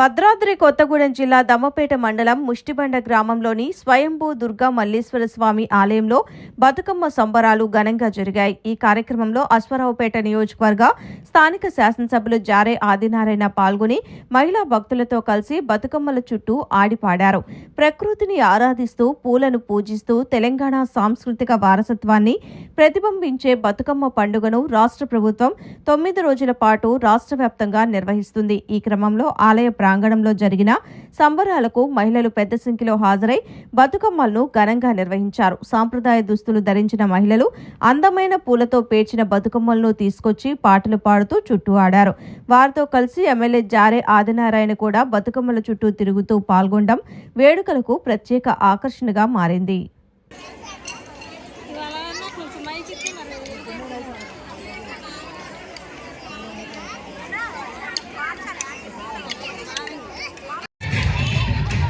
భద్రాద్రి కొత్తగూడెం జిల్లా దమ్మపేట మండలం ముష్టిబండ గ్రామంలోని స్వయంభూ దుర్గా మల్లేశ్వర స్వామి ఆలయంలో బతుకమ్మ సంబరాలు ఘనంగా జరిగాయి. ఈ కార్యక్రమంలో అశ్వరావుపేట నియోజకవర్గ స్థానిక శాసనసభ్యులు జారే ఆదినారాయణ పాల్గొని మహిళా భక్తులతో కలిసి బతుకమ్మల చుట్టూ ఆడిపాడారు. ప్రకృతిని ఆరాధిస్తూ పూలను పూజిస్తూ తెలంగాణ సాంస్కృతిక వారసత్వాన్ని ప్రతిబింబించే బతుకమ్మ పండుగను రాష్ట్ర ప్రభుత్వం తొమ్మిది రోజుల పాటు రాష్ట్ర వ్యాప్తంగా నిర్వహిస్తుంది. ఈ క్రమంలో ఆలయ ప్రాంగణంలో జరిగిన సంబరాలకు మహిళలు పెద్ద సంఖ్యలో హాజరై బతుకమ్మలను ఘనంగా నిర్వహించారు. సాంప్రదాయ దుస్తులు ధరించిన మహిళలు అందమైన పూలతో పేర్చిన బతుకమ్మలను తీసుకొచ్చి పాటలు పాడుతూ చుట్టూ ఆడారు. వారితో కలిసి ఎమ్మెల్యే జారే ఆదినారాయణ కూడా బతుకమ్మల చుట్టూ తిరుగుతూ పాల్గొనడం వేడుకలకు ప్రత్యేక ఆకర్షణగా మారింది.